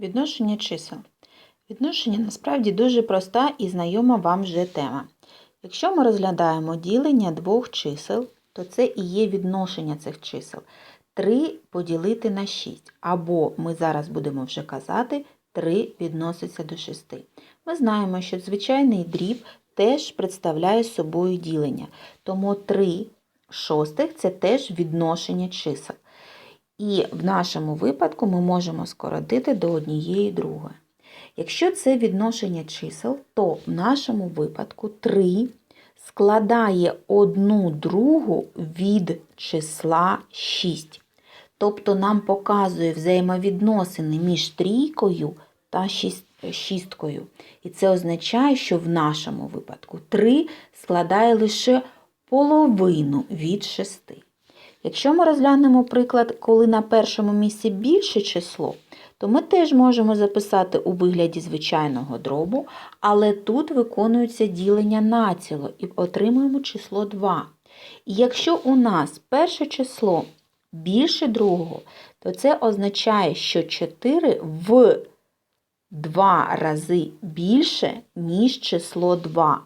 Відношення чисел. Відношення насправді дуже проста і знайома вам вже тема. Якщо ми розглядаємо ділення двох чисел, то це і є відношення цих чисел. 3 поділити на 6. Або ми зараз будемо вже казати, 3 відноситься до 6. Ми знаємо, що звичайний дріб теж представляє собою ділення. Тому 3 шостих це теж відношення чисел. І в нашому випадку ми можемо скоротити до однієї другої. Якщо це відношення чисел, то в нашому випадку 3 складає одну другу від числа 6. Тобто нам показує взаємовідносини між трійкою та шісткою. І це означає, що в нашому випадку 3 складає лише половину від 6. Якщо ми розглянемо приклад, коли на першому місці більше число, то ми теж можемо записати у вигляді звичайного дробу, але тут виконується ділення націло і отримуємо число 2. І якщо у нас перше число більше другого, то це означає, що 4 в 2 рази більше, ніж число 2.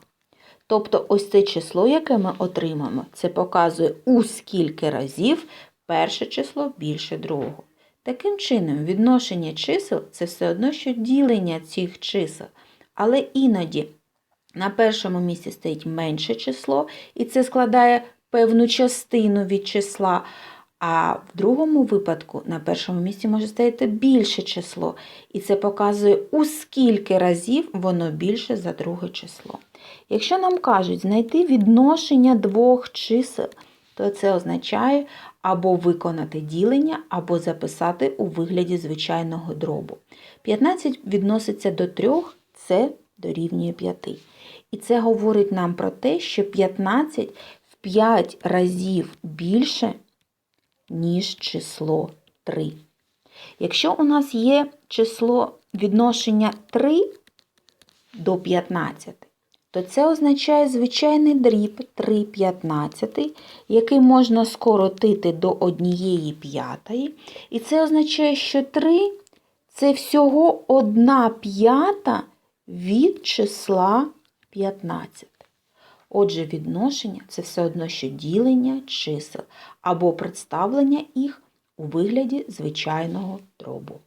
Тобто ось це число, яке ми отримаємо, це показує у скільки разів перше число більше другого. Таким чином, відношення чисел це все одно, що ділення цих чисел. Але іноді на першому місці стоїть менше число, і це складає певну частину від числа. А в другому випадку на першому місці може стояти більше число, і це показує, у скільки разів воно більше за друге число. Якщо нам кажуть знайти відношення двох чисел, то це означає або виконати ділення, або записати у вигляді звичайного дробу. 15 відноситься до 3, це дорівнює 5. І це говорить нам про те, що 15 в 5 разів більше, ніж число 3. Якщо у нас є число відношення 3 до 15, то це означає звичайний дріб 3 п'ятнадцятий, який можна скоротити до однієї п'ятої. І це означає, що 3 це всього 1 п'ята від числа 15. Отже, відношення це все одно, що ділення чисел або представлення їх у вигляді звичайного дробу.